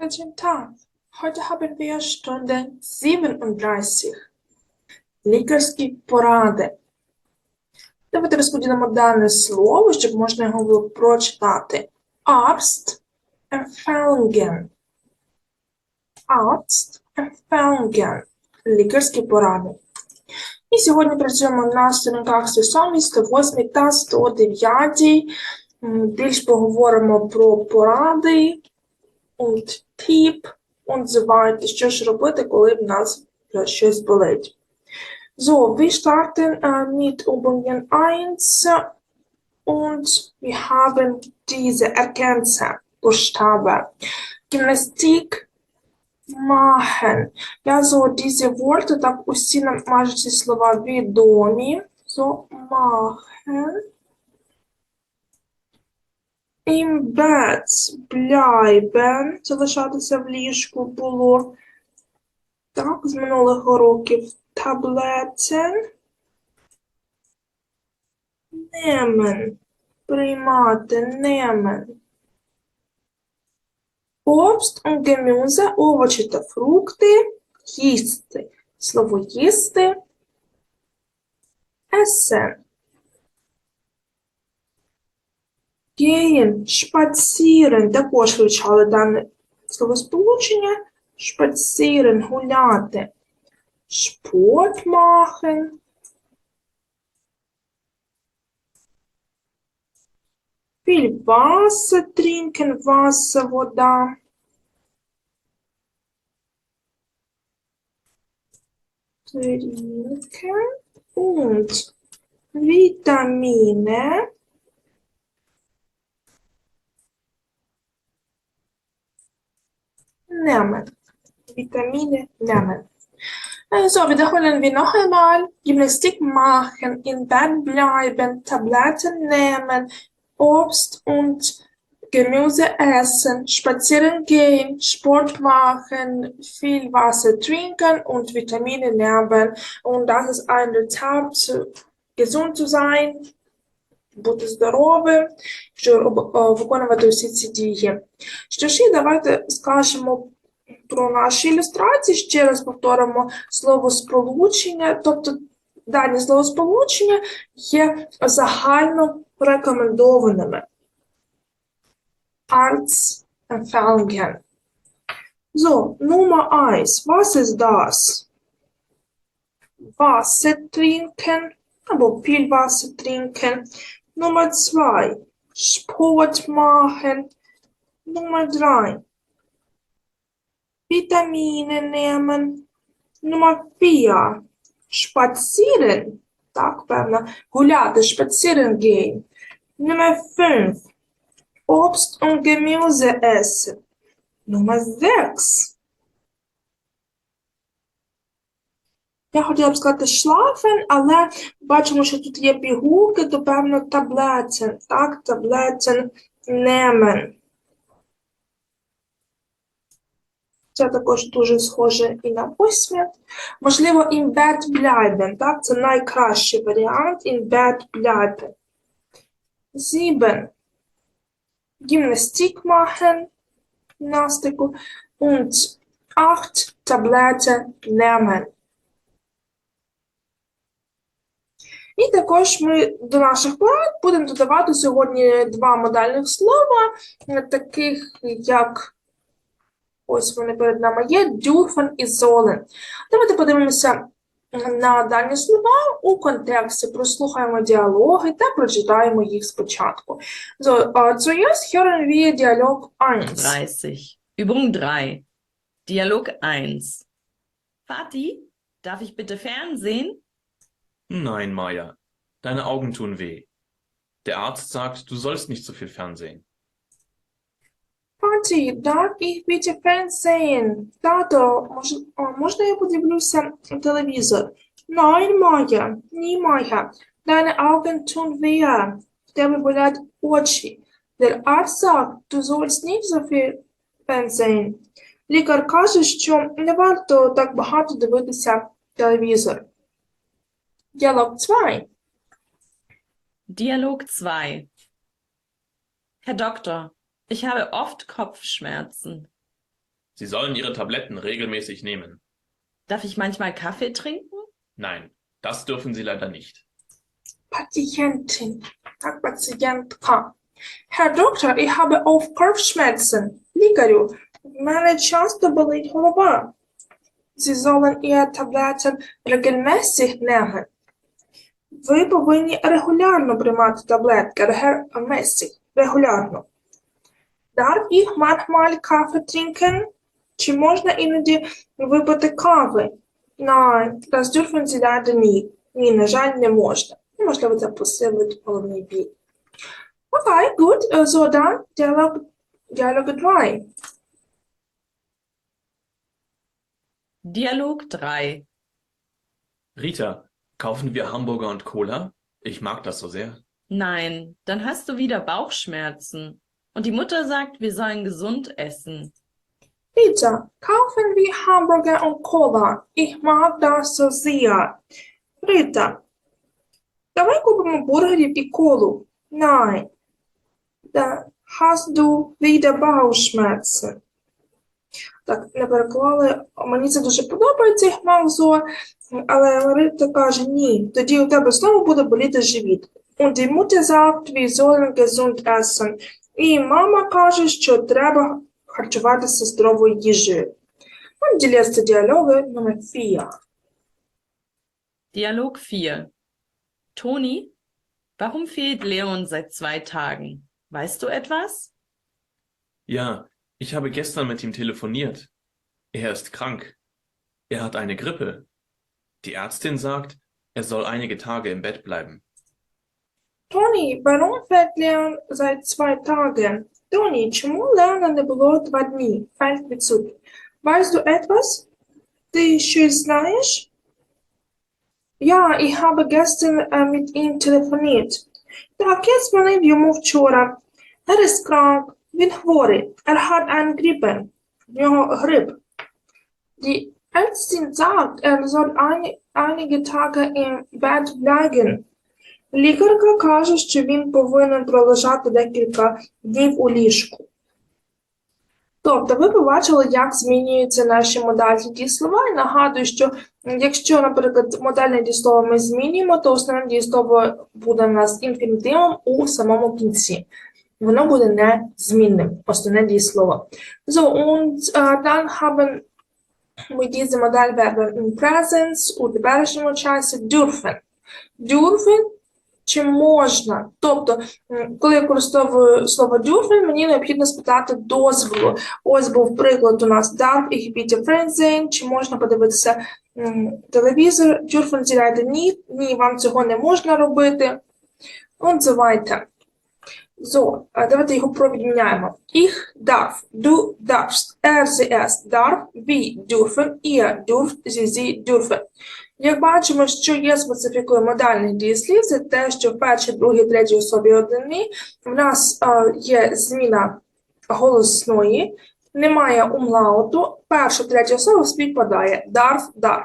Guten Tag. Heute haben wir Stunde 37. Лікарські поради. Давайте розподілимо дане слово, щоб можна його було прочитати. Arzt empfangen. Arzt empfangen. Лікарські поради. І сьогодні працюємо на сторінках 107, 108 та 109. М, Більш поговоримо про поради, und Und so. Що ж робити, коли в нас щось болить. So, wir starten äh, mit Übungen 1 und wir haben diese Ergänzer, Buchstabe. Gymnastik machen. Ja, so diese Worte, так усі нам майже ці слова відомі. So, machen. Im bleiben, залишатися в ліжку було. Так, з минулих уроків. Таблетен. Немен. Приймати. Немен. Obst und овочі та фрукти. Їсти. Слово їсти. Essen. Gehen, spazieren, також вивчали дане словосполучення. Spazieren, гуляти. Sport machen. Viel Wasser trinken, Wasser, вода. Trinken und Vitamine. Nehmen. Vitamine nehmen. So, wiederholen wir noch einmal. Gymnastik machen, in Bett bleiben, Tabletten nehmen, Obst und Gemüse essen, spazieren gehen, Sport machen, viel Wasser trinken und Vitamine nehmen. Und das ist ein Rezept, gesund zu sein, бути здоровим, що е, виконувати усі ці дії. Що ж, давайте скажемо про наші ілюстрації, ще раз повторимо слово сполучення, тобто дані словосполучення є загально рекомендованими. Arts empfangen. So, Nummer eins. Was ist das? Wasser trinken, або viel Wasser trinken. Nummer zwei. Sport machen. Nummer drei. Vitamine nehmen. Nummer vier. Spazieren. Так, певно. Гуляти, spazieren gehen. Nummer fünf. Obst und Gemüse essen. Nummer sechs. Я хотіла б сказати шлафен, але бачимо, що тут є пігулки, то певно таблетен. Так, таблетен немен. Це також дуже схоже і на восьме. Можливо, in bed bleiben, так, це найкращий варіант, in bed bleiben. Sieben. Gymnastik machen, гімнастику. Und acht Tabletten nehmen. І також ми до наших порад будемо додавати сьогодні два модальних слова, е, таких як ось вони перед нами є dürfen і sollen. Давайте подивимося на дані слова у контексті, прослухаємо діалоги та прочитаємо їх спочатку. So, hören wir Dialog 1. 30. Übung 3. Dialog 1. Vati, darf ich bitte Fernsehen? Nein, Maja, deine Augen tun weh. Der Arzt sagt, du sollst nicht so viel Fernsehen. Паті, darf ich bitte Fernsehen? Тато, мож, а, можна я подивлюся телевізор? Nein, Майя, ні, Майя. Deine Augen tun weh. В тебе болять очі. Der Arzt sagt, du sollst nicht so viel Fernsehen. Лікар каже, що не варто так багато дивитися телевізор. Діалог 2. Dialog 2. Herr Doktor, ich habe oft Kopfschmerzen. Sie sollen ihre Tabletten regelmäßig nehmen. Darf ich manchmal Kaffee trinken? Nein, das dürfen sie leider nicht. Patientin, так, пацієнтка. Herr Доктор, ich habe auf Kopfschmerzen. Лікарю, в мене часто болить голова. Sie sollen ihr Tabletten regelmäßig nehmen. Ви повинні регулярно приймати таблетки, regelmäßig, регулярно. Darf ich manchmal Kaffee trinken? Чи можна іноді випити кави? Nein, das dürfen Sie leider nicht. Ні, на жаль, не можна. Ну, Можливо, це посилить головний біль. Окей, good. So, dann Dialog, Dialog 3. Dialog 3. Rita, kaufen wir Hamburger und Cola? Ich mag das so sehr. Nein, dann hast du wieder Bauchschmerzen. Und die Mutter sagt, wir sollen gesund essen. Rita, kaufen wir Hamburger und Cola. Ich mag das so sehr. Рита, давай купимо бургерів і колу. Nein. Da hast du wieder Bauchschmerzen. Так, не переклали. Мені це дуже подобається, їх мавзо, але Рита каже, ні, тоді у тебе знову буде боліти живіт. Und Mutter sagt, wir sollen gesund essen. І мама каже, що треба харчуватися здоровою їжею. Und die letzte Dialoge Nummer 4. Dialog 4. Toni, warum fehlt Leon seit zwei Tagen? Weißt du etwas? Ja, ich habe gestern mit ihm telefoniert. Er ist krank. Er hat eine Grippe. Die Ärztin sagt, er soll einige Tage im Bett bleiben. Тоні, warum fällt Leon seit zwei Tagen? Тоні, чому Леона не було два дні? Fällt відсутній. Weißt du etwas? Ти щось знаєш? Ja, ich habe gestern äh, mit ihm telefoniert. Так, я дзвонив йому вчора. Er ist krank. Він хворий. Er hat eine Grippe. В нього грип. Die Ärztin sagt, er soll ein, einige Tage im Bett bleiben. Лікарка каже, що він повинен пролежати декілька днів у ліжку. Тобто, ви побачили, як змінюються наші модальні дієслова. І нагадую, що якщо, наприклад, модальне дієслово ми змінюємо, то основне дієслово буде в нас інфінітивом у самому кінці. Воно буде незмінним, основне дієслово. So, und äh, dann haben wir diese Modalverben im Präsens у теперішньому часі dürfen. Dürfen чи можна. Тобто, коли я використовую слово dürfen, мені необхідно спитати дозволу. Ось був приклад у нас darf ich bitte Fernsehen, чи можна подивитися телевізор. Dürfen Sie leider nicht. Ні, вам цього не можна робити. Und so weiter. So, давайте його провідміняємо. Ich darf, du darfst, er, sie, es darf, wir dürfen, ihr dürft, sie, sie dürfen. Як бачимо, що є специфікою модальних дієслів, це те, що в першій, другій, третій особі однини в нас е, є зміна голосної, немає умлауту, перша, третя особа співпадає darf, darf.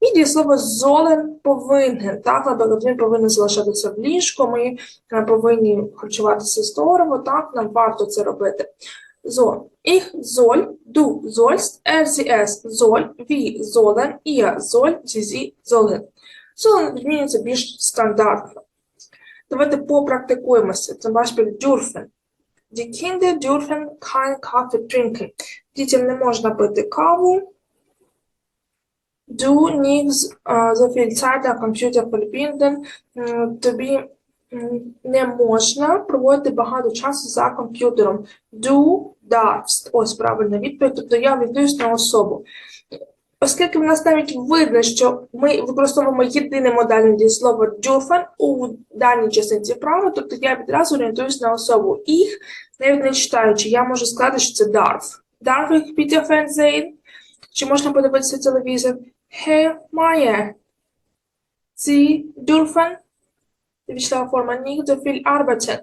І дієслово золен повинен. Так, він повинен залишатися в ліжку, ми е, повинні харчуватися здорово, так, нам варто це робити. So, ich soll, du sollst, er, sie, es soll, wir sollen, ihr sollt, sie, змінюється більш стандартно. Давайте попрактикуємося. Це ваш dürfen. Die Kinder dürfen keinen Kaffee trinken. Дітям не можна пити каву. Du nicht äh, so viel Zeit am Computer verbinden. Тобі не можна проводити багато часу за комп'ютером. Du darfst. Ось правильна відповідь. Тобто я віддаюсь на особу. Оскільки в нас навіть видно, що ми використовуємо єдине модальне дієслово dürfen у даній частинці права, тобто я відразу орієнтуюсь на особу. Їх, навіть не читаючи, я можу сказати, що це darf. Darf ich bitte Fernsehen? Чи можна подивитися телевізор? Herr Meier, Sie dürfen Вічлова форма nicht so viel arbeiten.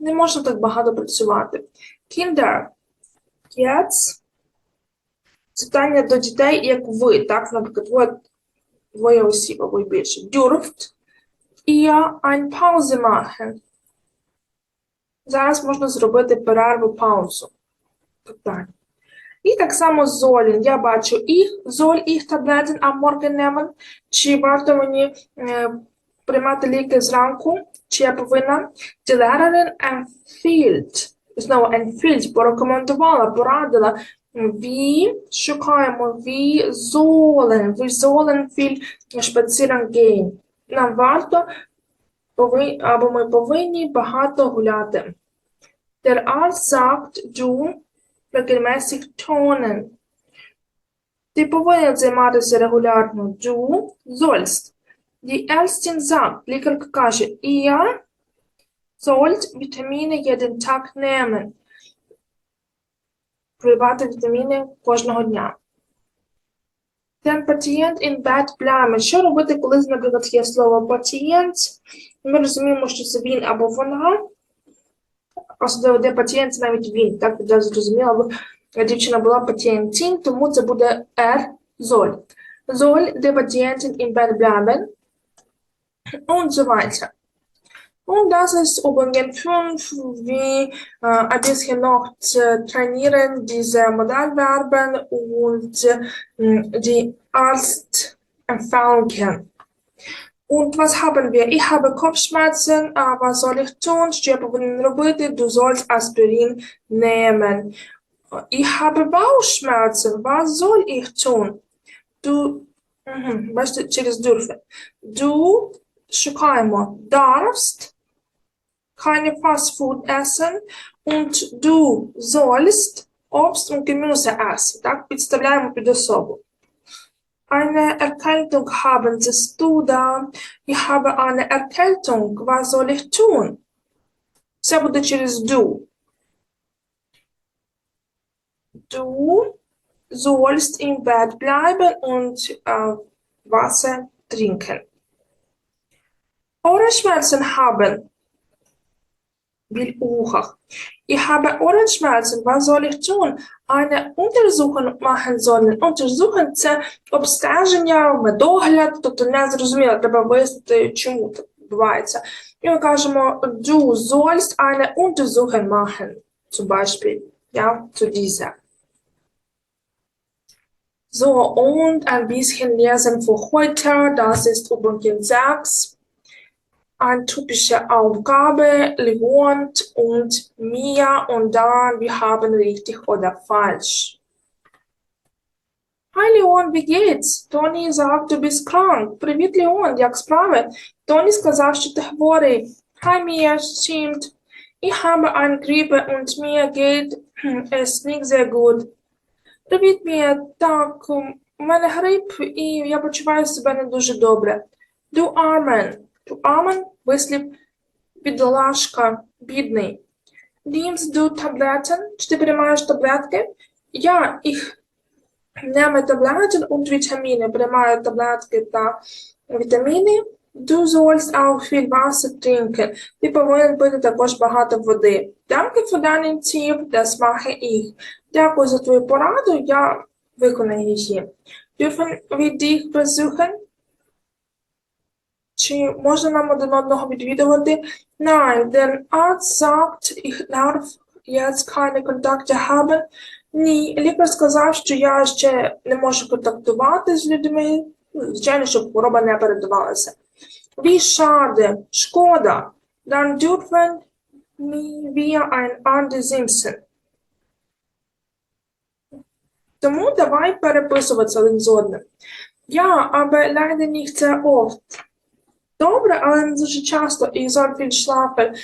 Не можна так багато працювати. Kinder. Jetzt. Питання до дітей, як ви, так, наприклад, ви двоє осіб або й більше. Dürft ihr ein Pause machen? Зараз можна зробити перерву паузу. Питання. І так само sollen. Я бачу soll ich Tabletten am Morgen nehmen? Чи варто мені е, приймати ліки зранку? Чи я повинна? Die Lehrerin. Знову empfiehlt, порекомендувала, порадила. Wir шукаємо, sollen, wir sollen viel spazieren gehen. Нам варто або ми повинні багато гуляти. Der Arzt sagt, du regelmäßig tonen. Ти повинен займатися регулярно. Du sollst. Die Ärztin sagt, лікарка каже, ihr sollt вітаміни jeden Tag nehmen. Приймати вітаміни кожного дня. Den Patient in bed bleiben. Що робити, коли, наприклад, є слово пацієнт? Ми розуміємо, що це він або вона. Особливо, де пацієнт, це навіть він. Так, для зрозуміло, бо дівчина була пацієнтін, тому це буде er soll. Soll der Patientin in bed bleiben? Und so weiter. Und das ist Übungen 5, wie äh, ein bisschen noch zu trainieren, diese Modellverben und äh, die Arztempfehlungen. Und was haben wir? Ich habe Kopfschmerzen, äh, was soll ich tun? Що я повинен робити? Du sollst Aspirin nehmen. Ich habe Bauchschmerzen, was soll ich tun? Du, Мгм, бачите, через дürfen. Du, шукаємо, darfst keine Fastfood essen und du sollst Obst und Gemüse essen. Так, підставляємо під особу. Eine Erkältung haben siehst du da. Ich habe eine Erkältung. Was soll ich tun? Все буде через du. Du sollst im Bett bleiben und äh, Wasser trinken. Ohrenschmerzen haben. Will Uchach. Ich habe Ohrenschmerzen. Was soll ich tun? Eine Untersuchung machen sollen. Untersuchen це обстеження, медогляд, тобто не зрозуміло, треба вияснити, чому так відбувається. І ми кажемо, du sollst eine Untersuchung machen. Zum Beispiel. Ja, zu dieser. So, und ein bisschen lesen für heute. Das ist Übung 6. Eine typische Aufgabe, Leon und Mia und dann wir haben richtig oder falsch. Hi Leon, wie geht's? Tony sagt, du bist krank. Привіт, Leon, як справи? Тоні сказав, що ти хворий. Hi Mia, stimmt. Ich habe eine Grippe und mir geht es nicht sehr gut. Привіт, Мія. Так, у мене грип, і я почуваю себе не дуже добре. Du Armen. Armen – вислів бідолашка, бідний. Nimmst du Tabletten? Чи ти приймаєш таблетки? Я їх nehme Tabletten und Vitamine. Приймаю таблетки та вітаміни. Du sollst auch viel Wasser trinken. Ти повинен пити також багато води. Danke für deinen Tipp, das mache ich. Дякую за твою пораду, я виконаю її. Dürfen wir dich besuchen? Чи можна нам один одного відвідувати? Nein, der Arzt sagt, ich darf jetzt keine Kontakte haben. Ні, лікар сказав, що я ще не можу контактувати з людьми. Звичайно, щоб хвороба не передавалася. Wie schade, шкода. Dann dürfen wir ein Ande Simpson. Тому давай переписуватися один з одним. Ja, aber leider nicht sehr oft. Добре, але не дуже часто. І soll viel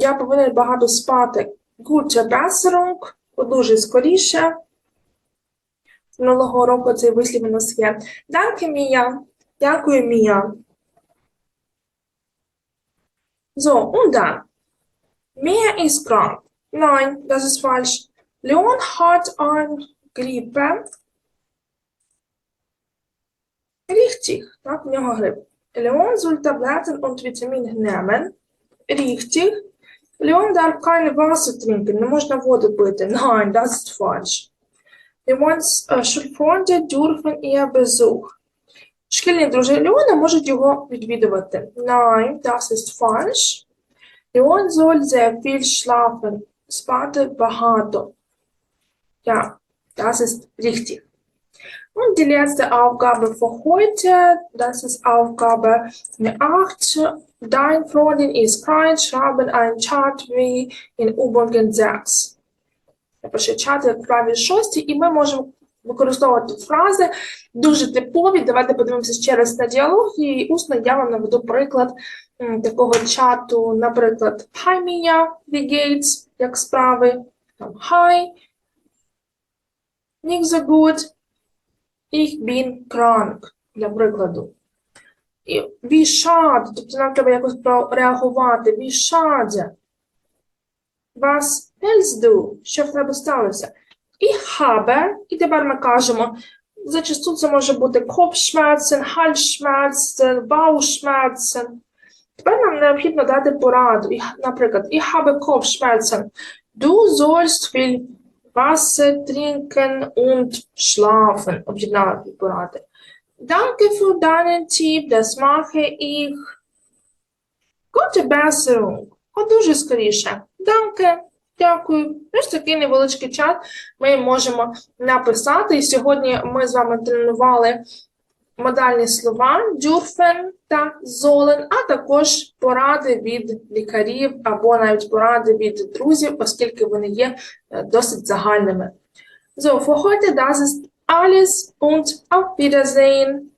Я повинен багато спати. Gute Besserung. Дуже скоріше. Минулого року цей вислів у нас є. Danke, Mia. Дякую, Мія. So, und dann. Mia ist krank. Nein, das ist falsch. Leon hat eine Grippe. Richtig, так, в нього грип. Leon soll Tabletten und Vitamine nehmen. Richtig. Leon darf keine Wasser trinken, не можна воду пити. Nein, das ist falsch. Leons äh, Schulfreunde dürfen ihr Besuch. Шкільні друзі Леона можуть його відвідувати. Nein, das ist falsch. Leon soll sehr viel schlafen. Спати багато. Ja, Das ist richtig. Und die letzte Aufgabe für heute, das ist Aufgabe 8. Dein Freundin ist krank, schreiben einen Chat wie in Übungen 6. Я пишу чат як і ми можемо використовувати фрази дуже типові. Давайте подивимося ще раз на діалог, і усно я вам наведу приклад такого чату, наприклад, Hi, Mia, wie geht's? Як справи? Там, Hi, nicht so gut, ich bin krank, для прикладу. І schade, тобто нам треба якось реагувати, wie schade. Was? Що в тебе сталося? Ich habe, і тепер ми кажемо, зачасту це може бути Kopfschmerzen, Halsschmerzen, Bauchschmerzen. Тепер нам необхідно дати пораду. Наприклад, ich habe Kopfschmerzen. Du sollst viel Wasser trinken und schlafen. Об'єднали дві поради. Danke für deinen Tipp, das mache ich. Gute Besserung. Одужуй скоріше. Danke. Дякую. Ось такий невеличкий чат ми можемо написати. І сьогодні ми з вами тренували модальні слова дюрфен та золен, а також поради від лікарів або навіть поради від друзів, оскільки вони є е, досить загальними. So, für heute das ist alles und auf Wiedersehen.